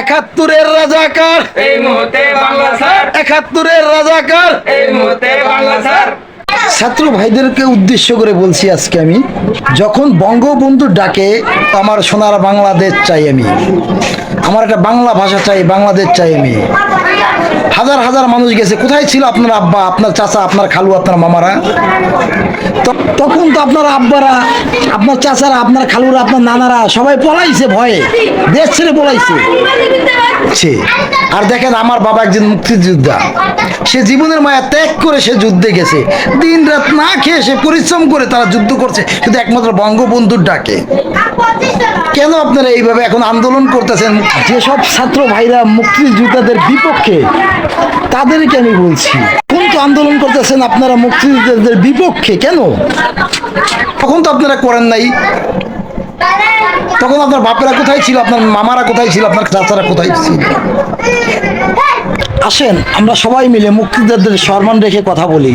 একাত্তরের রাজাকার। এই মুহূর্তে বাংলা স্যার। একাত্তরের রাজাকার। এই মুহূর্তে বাংলা স্যার। ছাত্র ভাইদেরকে উদ্দেশ্য করে বলছি আজকে আমি যখন বঙ্গবন্ধু ডাকে আমার সোনার বাংলাদেশ চাই আমি। আমার একটা বাংলা ভাষা চাই বাংলাদেশ চাই আমি। হাজার হাজার মানুষ গেছে। কোথায় ছিল আপনার আব্বা, আপনার চাচা, আপনার খালু, আপনার মামারা? তখন তো আপনার আব্বারা, আপনার চাচারা, আপনার খালুরা, আপনার নানারা সবাই পলাইছে ভয়ে, দেশ ছেড়ে পলাইছে। আর দেখেন আমার বাবা একজন মুক্তিযোদ্ধা। সে জীবনের মায়া ত্যাগ করে সে যুদ্ধে গেছে। দিন রাত না খেয়ে সে পরিশ্রম করে তারা যুদ্ধ করছে, কিন্তু একমাত্র বঙ্গবন্ধুর ডাকে। কেন আপনারা এইভাবে এখন আন্দোলন করতেছেন? যেসব ছাত্র ভাইরা মুক্তিযোদ্ধাদের বিপক্ষে, তাদেরকে আমি বলছি তো আন্দোলন করতেছেন আপনারা মুক্তিযোদ্ধাদের বিপক্ষে? কেন? তখন তো আপনারা করেন নাই। তখন আপনার বাপেরা কোথায় ছিল? আপনার মামারা কোথায় ছিল? আপনার চাচারা কোথায় ছিল? আসেন আমরা সবাই মিলে মুক্তিযোদ্ধাদের সম্মান রেখে কথা বলি।